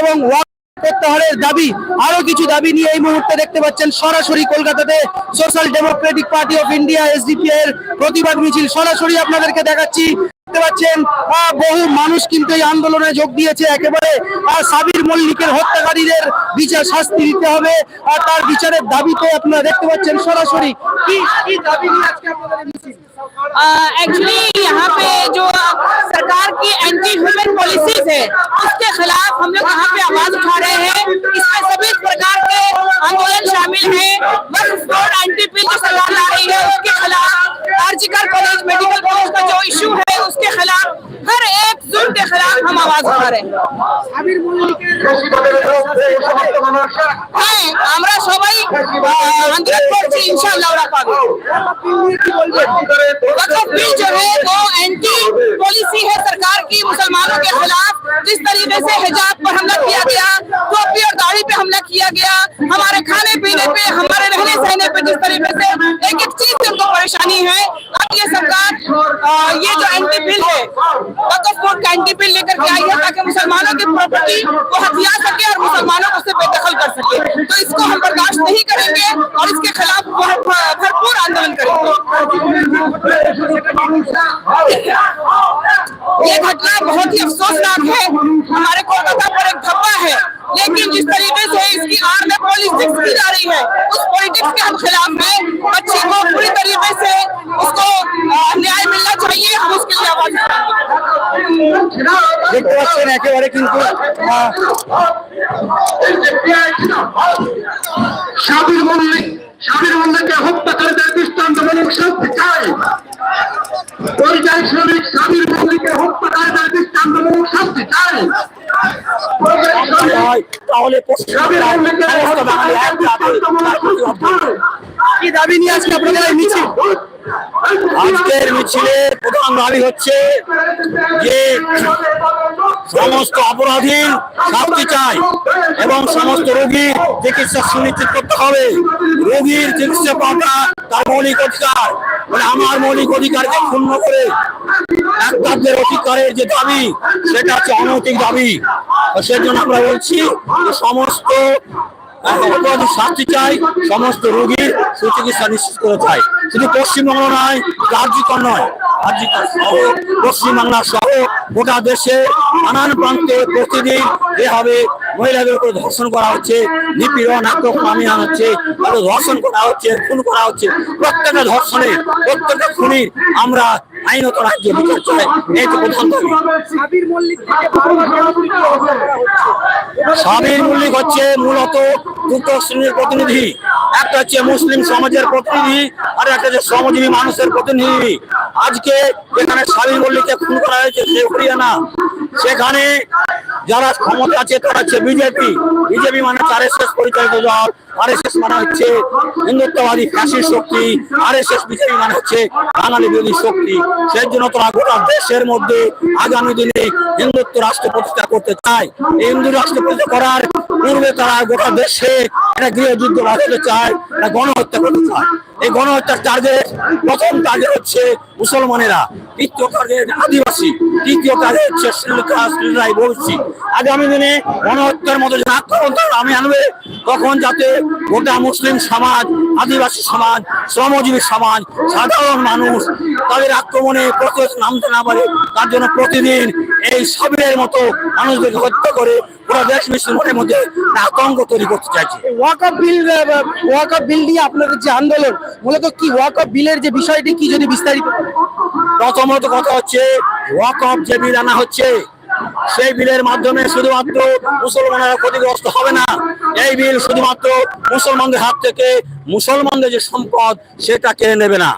এবং ওয়াকফ প্রত্যাহারের দাবি আরো কিছু দাবি নিয়ে এই মুহূর্তে দেখতে পাচ্ছেন সরাসরি কলকাতাতে Social Democratic Party of India SDP এর প্রতিবাদ মিছিল সরাসরি আপনাদেরকে দেখাচ্ছি দেখতে পাচ্ছেন আহ, বহু মানুষ কিন্তু এই আন্দোলনে যোগ দিয়েছে একেবারে আহ, সাবির মল্লিকের হত্যাকারীদের বিচার শাস্তি দিতে হবে আর তার বিচারের দাবিতে আপনারা দেখতে পাচ্ছেন সরাসরি কি কি দাবি নিয়ে আজকে আপনাদের এই মিছিল एक्चुअली यहाँ पे जो सरकार की एंटी ह्यूमन पॉलिसीज है خلاف ہم لوگ یہاں پہ آواز اٹھا رہے ہیں۔ اس میں سبھی پرکار کے آندولن شامل ہیں۔ اینٹی پی جو سرکار لا رہی ہے۔ اس کے خلاف آرجیکر کالج، میڈیکل کالج کا جو ایشو ہے اس کے خلاف ہر ایک ظلم کے خلاف ہم آواز اٹھا رہے ہیں۔ আমরা সবাই হান্ড্রেড পার্সেন্ট ইনশাআল্লাহ ওরা পাবে بل جو ہے وہ اینٹی پالیسی ہے سرکار کی مسلمانوں کے خلاف جس طریقے سے حجاب پر حملہ کیا گیا ٹوپی اور داڑھی پہ حملہ کیا گیا ہمارے کھانے پینے پہ ہمارے رہنے سہنے پہ جس طریقے سے ایک ایک چیز سے ان کو پریشانی ہے لیے سرکار یہ جو اینٹی بل ہے بکسپور کا اینٹی بل لے کر کے آئی ہے تاکہ مسلمانوں کی پراپرٹی کو ہتھیا سکے اور مسلمانوں کو اس سے بے دخل کر سکے۔ تو اس کو ہم برداشت نہیں کریں گے اور اس کے خلاف بھرپور آندولن کریں گے۔ یہ گھٹنا بہت ہی افسوسناک ہے۔ ہمارے کولکتہ پر ایک دھبا ہے۔ لیکن جس طریقے سے اس کی آر میں پولیٹکس کی جا رہی ہے اس پولیٹکس کے ہم خلاف میں بچے کو پوری طریقے سے اس کو نیائے ملنا چاہیے ہم اس کے لیے آواز شابر ملک شابر ملک کے حب تقدر دستان دمن اکشن بچائے পরিযায়ী শ্রমিক সাবির মল্লিকের হত্যাকারীদের দৃষ্টান্তমূলক শাস্তি চাই। পরিযায়ী তাহলে সাবির মল্লিকের হত্যাকারীদের দৃষ্টান্তমূলক শাস্তি চাই। কি দাবি নিয়ে আজকে আপনাদের মিছিল? আজকের মিছিলের প্রধান দাবি হচ্ছে যে সমস্ত অপরাধীর শাস্তি চাই এবং সমস্ত রোগীর চিকিৎসা সুনিশ্চিত করতে হবে। রোগীর চিকিৎসা পাওয়া তার মৌলিক অধিকার। মানে আমার মৌলিক অধিকারকে ক্ষুণ্ণ করে ডাক্তারদের অধিকারের যে দাবি, সেটা হচ্ছে অনৈতিক দাবি। সেজন্য আমরা বলছি সমস্ত শাস্তি চাই, সমস্ত রোগীর সুচিকিৎসা নিশ্চিত করে চাই। শুধু পশ্চিমবঙ্গ নয় রাজ্যকর নয়। পশ্চিমবাংলা সহ গোটা দেশে নানান প্রান্তে প্রতিদিন এভাবে মহিলাদের উপর ধর্ষণ করা হচ্ছে নিপীড়ন আক্রমণ আনা হচ্ছে তাদের ধর্ষণ করা হচ্ছে খুন করা হচ্ছে। প্রত্যেকটা ধর্ষণে প্রত্যেকটা খুনি আমরা আইনত রাজ্য বিচার চাই এই তো প্রধান সাবির মল্লিক হচ্ছে মূলত দুটো শ্রেণির প্রতিনিধি। একটা হচ্ছে মুসলিম সমাজের প্রতিনিধি আর একটা হচ্ছে শ্রমজীবী মানুষের প্রতিনিধি। আজকে যেখানে স্বামীর মল্লিককে খুন করা হয়েছে সে হরিয়ানা। সেখানে যারা ক্ষমতা আছে, তারা হচ্ছে বিজেপি। বিজেপি মানে আর এস এস পরিচালিত দল। আর এস এস মানে হচ্ছে হিন্দুত্ববাদী ফ্যাসিস্ট শক্তি। আর এস এস বিজেপি মানে হচ্ছে বাঙালি বিরোধী শক্তি। সেই জন্য তারা গোটা দেশের মধ্যে আগামী দিনে হিন্দুত্ব রাষ্ট্র প্রতিষ্ঠা করতে চায়। এই হিন্দু রাষ্ট্র প্রতিষ্ঠা করার পূর্বে তারা গোটা দেশে একটা গৃহযুদ্ধ বাঁচাতে চায়, একটা গণহত্যা করতে চায়। এই গণহত্যার টার্গেট প্রথম টার্গেট হচ্ছে মুসলমানেরা। দ্বিতীয় টার্গেট আদিবাসী তৃতীয় টার্গেট শ্রীলঙ্কায় বলছি আগামী দিনে গণহত্যার মতো যে আক্রমণ আমি আনবে, তখন যাতে গোটা মুসলিম সমাজ, আদিবাসী সমাজ, শ্রমজীবী সমাজ, সাধারণ মানুষ তাদের আক্রমণে প্রতিরোধ নামতে না পারে, তার জন্য প্রতিদিন এই সাবিরের মতো মানুষদেরকে হত্যা করে পুরো দেশ মুসলিমের মধ্যে আতঙ্ক তৈরি করতে চাইছে ওয়াকআপ বিল ওয়াকআপ বিল নিয়ে আপনাদের যে আন্দোলন, মূলত কি ওয়াকআপ বিলের যে বিষয়টি কি যদি বিস্তারিত? প্রথমত কথা হচ্ছে ওয়াক অফ যে বিল আনা হচ্ছে, সেই বিলের মাধ্যমে শুধুমাত্র মুসলমানেরা ক্ষতিগ্রস্ত হবে না। এই বিল শুধুমাত্র মুসলমানদের হাত থেকে মুসলমানদের যে সম্পদ, সেটা কেড়ে নেবে না।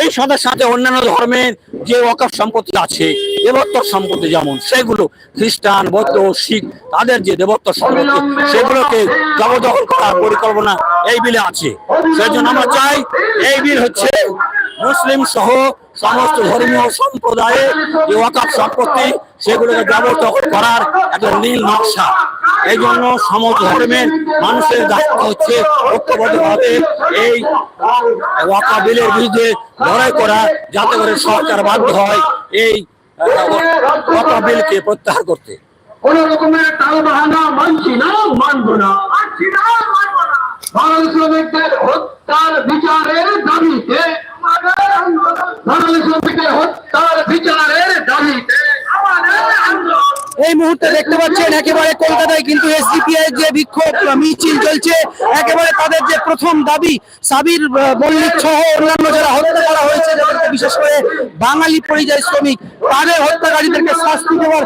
এই সাথে সাথে অন্যান্য ধর্মের যে ওয়াকফ সম্পত্তি আছে দেবত্বর সম্পত্তি যেমন, সেগুলো খ্রিস্টান, বৌদ্ধ, শিখ, তাদের যে দেবত্বর সম্পত্তি, সেগুলোকে জবরদখল করার পরিকল্পনা এই বিলে আছে। সেই জন্য আমরা চাই, এই বিল হচ্ছে মুসলিম সহ সমস্ত ধর্মীয় সম্প্রদায়ের যে ওয়াকফ সম্পত্তি, সেগুলোকে জবরদখল করার একটা নীল নকশা। এই জন্য সমস্ত ধর্মের মানুষের দায়িত্ব হচ্ছে ঐক্যবদ্ধভাবে এই ওয়াকা বিলের বিরুদ্ধে লড়াই করা, যাতে করে সরকার বাধ্য হয় এই ওয়াকা বিলকে প্রত্যাহার করতে। কোন রকমের টাল বাহানা মানছি না, মানবো না, মানছি না, মানবো না। বাঙালি শ্রমিকদের হত্যার বিচারের দাবিতে এই মুহূর্তে দেখতে পাচ্ছেন, একেবারে কলকাতায় কিন্তু এসডিপিআই যে বিক্ষোভ মিছিল চলছে। একেবারে তাদের যে প্রথম দাবি, সাবির মল্লিক সহ অন্যান্য যারা হত্যা করা হয়েছে বিশেষ করে বাঙালি পরিযায়ী শ্রমিক, তাদের হত্যাকারীদেরকে শাস্তি দেওয়ার,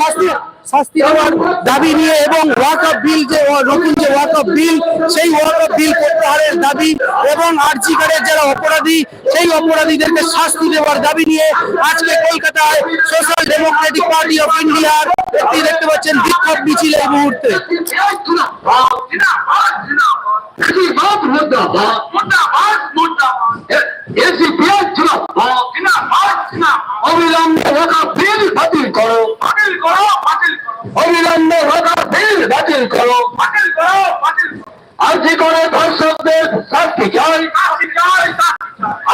শাস্তি শাস্তি দেওয়ার দাবি নিয়ে এবং ওয়াক অফ বিল যে নতুন যে ওয়াক অফ বিল সেই ওয়াক অফ বিল প্রত্যাহারের দাবি এবং আরজি কার্ডের যারা অপরাধী, সেই অপরাধীদেরকে শাস্তি দেওয়ার দাবি নিয়ে আজকে কলকাতায় সোশ্যাল ডেমোক্রেটিক পার্টি অফ ইন্ডিয়ার একটি দেখতে পাচ্ছেন বিক্ষোভ মিছিল এই মুহূর্তে। অবিলম্বে রোগা বিল বাতিল করো। বাতিল করো বাতিল করো। অবিলম্বে রোগা বিল বাতিল করো। বাতিল করো বাতিল আর্জি করে ধর্ষকদের শাস্তি চাই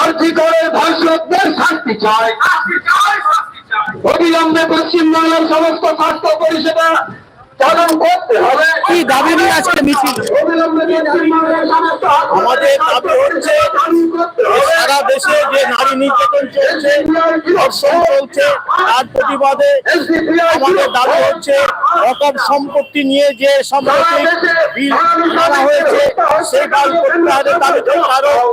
আর্জি করে ধর্ষকদের শাস্তি চাই অবিলম্বে পশ্চিমবাংলার সমস্ত স্বাস্থ্য পরিষেবা কি দাবি নিয়ে আজকে মিছিল? অবিলম্বে পশ্চিমবাংলার সমস্ত আমাদের দাবি হচ্ছে সারা দেশে যে নারী নির্যাতন চলছে ধর্ষণ চলছে তার প্রতিবাদে আমাদের দাবি হচ্ছে সম্পত্তি নিয়ে যে বিল করা হয়েছে সেই কাজ প্রত্যাহারের কারণ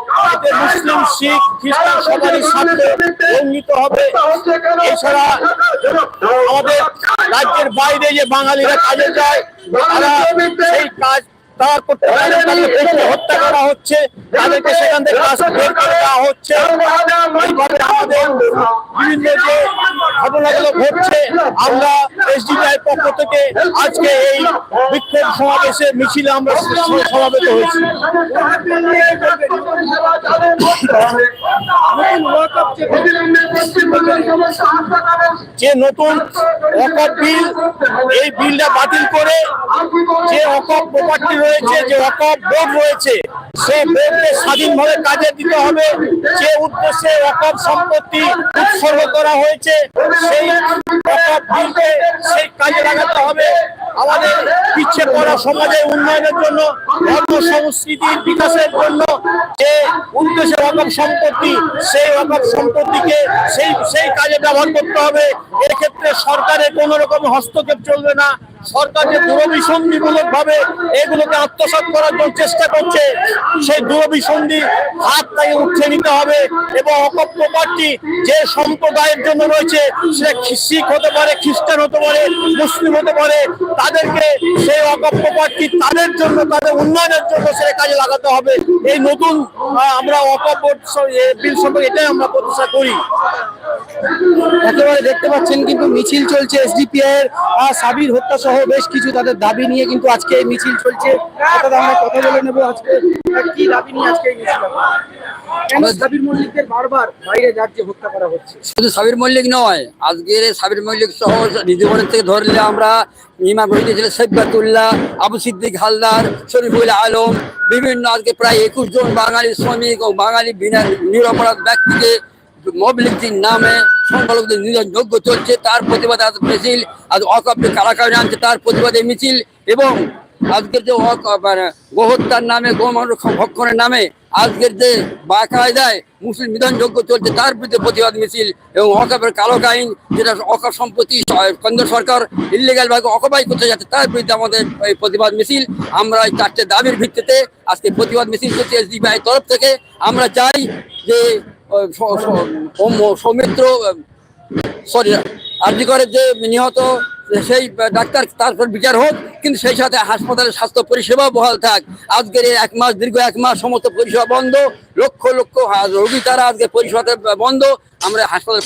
মুসলিম, শিখ, খ্রিস্টান সবারই সাথে লঙ্ঘিত হবে। এছাড়া আমাদের রাজ্যের বাইরে যে বাঙালিরা কাজে যায়, তারা সেই কাজ তারা হত্যা করা হচ্ছে তাদেরকে সেখান থেকে দেওয়া হচ্ছে। বিভিন্ন যে ঘটনাগুলো ঘটছে আমরা এসডিপিআই পক্ষ থেকে আজকে এই বিক্ষোভ সমাবেশে মিছিলে আমরা সমাবেত হয়েছি। যে নতুন অকপ বিল এই বিলটা বাতিল করে যে অকপ প্রপার্টি রয়েছে, যে অকপ বোর্ড রয়েছে, সে বোর্ডকে স্বাধীনভাবে কাজে দিতে হবে। যে উদ্দেশ্যে অকপ সম্পত্তি উৎসর্গ করা হয়েছে, সেই বিলকে সেই কাজে লাগাতে হবে। আমাদের পিছিয়ে পড়া সমাজের উন্নয়নের জন্য ধর্ম সংস্কৃতির বিকাশের জন্য যে উদ্দেশ্যে অকপ সম্পত্তি, সেই অকপ সম্পত্তিকে সেই সেই কাজে ব্যবহার করতে হবে। এক্ষেত্রে সরকারের কোনো রকম হস্তক্ষেপ চলবে না। সরকার যে দূরভিসন্ধিমূলক ভাবে এগুলোকে আত্মসাৎ করার জন্য চেষ্টা করছে। সেই দূরভিসন্ধি হাত তাকে উঠে নিতে হবে এবং অকপ প্রপার্টি যে সম্প্রদায়ের জন্য রয়েছে সে শিখ হতে পারে, খ্রিস্টান হতে পারে, মুসলিম হতে পারে, তাদেরকে সেই অকপ প্রপার্টি তাদের জন্য, তাদের উন্নয়নের জন্য সে কাজে লাগাতে হবে। এই নতুন আমরা অকপ বোর্ড স- এ বিল সম্পর্কে এটাই আমরা প্রত্যাশা করি। একেবারে দেখতে পাচ্ছেন কিন্তু মিছিল চলছে এসডিপিআই এর সাবির হত্যা সহ বেশ কিছু তাদের দাবি নিয়ে কিন্তু আজকে এই মিছিল চলছে। অর্থাৎ আমরা কথা বলে নেব আজকে। কি দাবি নিয়ে আজকে এই মিছিল সাবির মল্লিকদের বারবার বাইরে রাজ্যে হত্যা করা হচ্ছে? শুধু সাবির মল্লিক নয় আজকের সাবির মল্লিক সহ নিজীবনের থেকে ধরলে আমরা ইমাম রহিদ সৈবাতুল্লাহ আবু সিদ্দিক হালদার শরীফুল আলম বিভিন্ন আজকে প্রায় একুশ জন বাঙালি শ্রমিক ও বাঙালি বিনা নিরপরাধ ব্যক্তিকে মবলিকটির নামে সংখ্যালঘুদের নির্যাতনযোগ্য চলছে, তার প্রতিবাদে আজ মিছিল, আজ অকাপে কারাকারি আনছে, তার প্রতিবাদে মিছিল এবং আজকের যে মানে গোহত্যার নামে গোমানুষ ভক্ষণের নামে আজকের যে বাকায়দায় মুসলিম বিধানযোগ্য চলছে, তার বিরুদ্ধে প্রতিবাদ মিছিল এবং অকাপের কালো আইন যেটা অকাপ সম্পত্তি কেন্দ্র সরকার ইলিগাল ভাবে অকুপাই করতে যাচ্ছে, তার বিরুদ্ধে আমাদের এই প্রতিবাদ মিছিল। আমরা এই চারটে দাবির ভিত্তিতে আজকে প্রতিবাদ মিছিল করছি এসডিপিআই তরফ থেকে। আমরা চাই যে সৌমিত্র সরি আরজি করে যে নিহত সেই ডাক্তার তারপর বিচার হোক কিন্তু সেই সাথে হাসপাতালের স্বাস্থ্য পরিষেবা বহাল থাক। আজকের এই এক মাস দীর্ঘ এক মাস সমস্ত পরিষেবা বন্ধ। লক্ষ লক্ষ রোগী তারা আজকে পরিষেবা বন্ধ। আমরা হাসপাতাল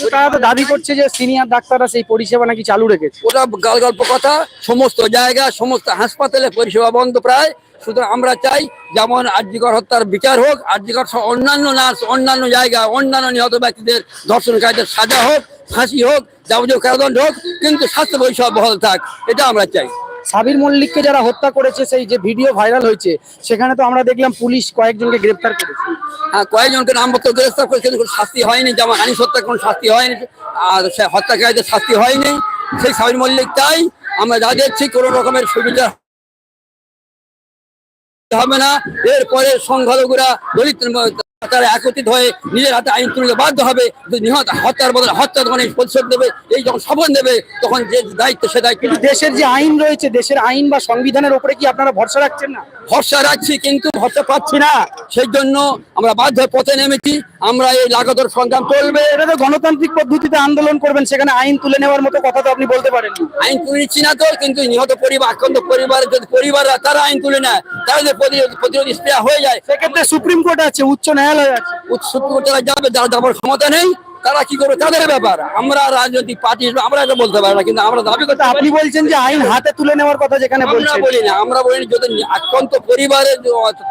দাবি করছে যে সিনিয়র ডাক্তাররা সেই পরিষেবা নাকি চালু রেখেছে। ওটা গাল গল্প কথা। সমস্ত জায়গা সমস্ত হাসপাতালে পরিষেবা বন্ধ প্রায়। সুতরাং আমরা চাই যেমন আর্যিকর হত্যার বিচার হোক আর্যিকর অন্যান্য নার্স অন্যান্য জায়গা অন্যান্য নিহত ব্যক্তিদের ধর্ষণকারীদের সাজা হোক ফাঁসি হোক যাবতীয় কারাদণ্ড হোক কিন্তু স্বাস্থ্য পরিষেবা বহাল থাক এটা আমরা চাই। সাবির মল্লিককে যারা হত্যা করেছে সেই যে ভিডিও ভাইরাল হয়েছে সেখানে তো আমরা দেখলাম পুলিশ কয়েকজনকে গ্রেপ্তার করেছে। হ্যাঁ কয়েকজনকে নাম তো গ্রেফতার করেছে কিন্তু কোনো শাস্তি হয়নি যেমন হানি হত্যার কোনো শাস্তি হয়নি আর সে হত্যাকারীদের শাস্তি হয়নি। সেই সাবির মল্লিক চাই আমরা যা দেখছি কোনো রকমের সুবিধা হবে না। এরপরে সংখ্যালঘুরা দলিত তারা একত্রিত হয়ে নিজের হাতে আইন তুলতে বাধ্য হবে। নিহত হত্যার বদলে হত্যা তখন এই প্রতিশোধ দেবে এই যখন শপথ দেবে তখন যে দায়িত্ব সে দায়িত্ব দেশের যে আইন রয়েছে দেশের আইন বা সংবিধানের উপরে কি আপনারা ভরসা রাখছেন না? ভরসা রাখছি কিন্তু ভরসা পাচ্ছি না। সেই জন্য আমরা বাধ্য পথে নেমেছি। আমরা এই লাগাতর সংগ্রাম চলবে। এটা তো গণতান্ত্রিক পদ্ধতিতে আন্দোলন করবেন সেখানে আইন তুলে নেওয়ার মতো কথা তো আপনি বলতে পারেন আইন তুলে নিচ্ছি না তো কিন্তু নিহত পরিবার আক্রান্ত পরিবারের যদি পরিবাররা তারা আইন তুলে নেয় তারা যদি প্রতিরোধ প্রতিরোধ স্প্রে হয়ে যায় সেক্ষেত্রে সুপ্রিম কোর্ট আছে উচ্চ ন্যায়ালয় আছে। উৎসুক তারা যাবে যারা যাবার ক্ষমতা নেই তারা কি করবে? তাদের ব্যাপার। আমরা রাজনৈতিক পার্টি আমরা এটা বলতে পারি না কিন্তু আমরা দাবি করতে আপনি বলছেন যে আইন হাতে তুলে নেওয়ার কথা যেখানে আমরা বলছেন। বলি না আমরা বলি যদি আক্রান্ত পরিবারের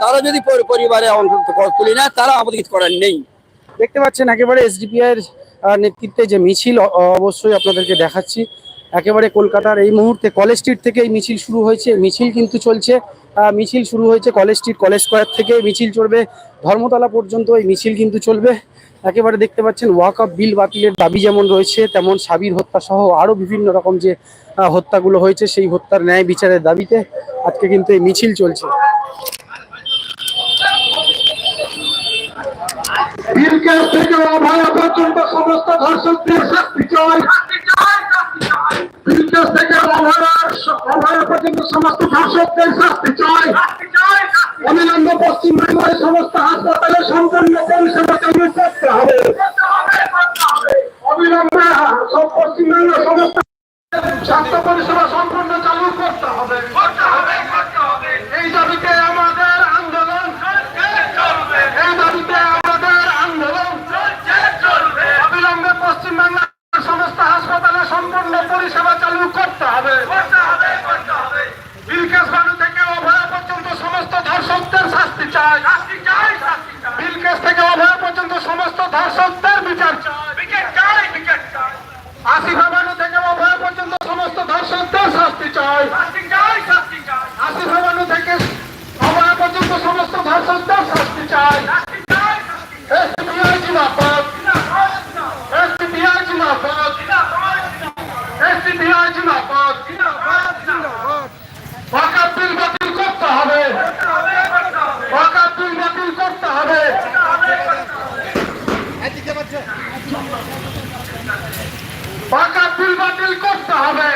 তারা যদি পরিবারে অন্তত তুলি না তারা আমাদের কিছু করার নেই। দেখতে পাচ্ছেন, একেবারে এসডিপিআই এর নেতৃত্বে যে মিছিল অবশ্যই আপনাদেরকে দেখাচ্ছি। একেবারে কলকাতার এই মুহূর্তে কলেজ স্ট্রিট থেকে এই মিছিল শুরু হয়েছে। মিছিল কিন্তু চলছে মিছিল শুরু হয়েছে কলেজ স্ট্রিট, কলেজ স্কোয়ার থেকে মিছিল চলবে। ধর্মতলা পর্যন্ত এই মিছিল কিন্তু চলবে। একেবারে দেখতে পাচ্ছেন, ওয়াক অফ বিল বাতিলের দাবি যেমন রয়েছে, তেমন সাবির হত্যা সহ আরও বিভিন্ন রকম যে হত্যাগুলো হয়েছে, সেই হত্যার ন্যায় বিচারের দাবিতে আজকে কিন্তু এই মিছিল চলছে। বিলকেস থেকে অভয়া পর্যন্ত সমস্ত ধর্ষকদের শাস্তি চাই। বিলকেস থেকে অভয়া অভয়া পর্যন্ত সমস্ত ধর্ষকদের শাস্তি চাই। অবিলম্বে পশ্চিমবঙ্গের সমস্ত হাসপাতালে সম্পূর্ণ পরিষেবা চালু করতে হবে। অবিলম্বে পশ্চিমবঙ্গের সমস্ত স্বাস্থ্য পরিষেবা সম্পূর্ণ চালু করতে হবে। এই দাবিতে আমাদের বাতিল করতে হবে।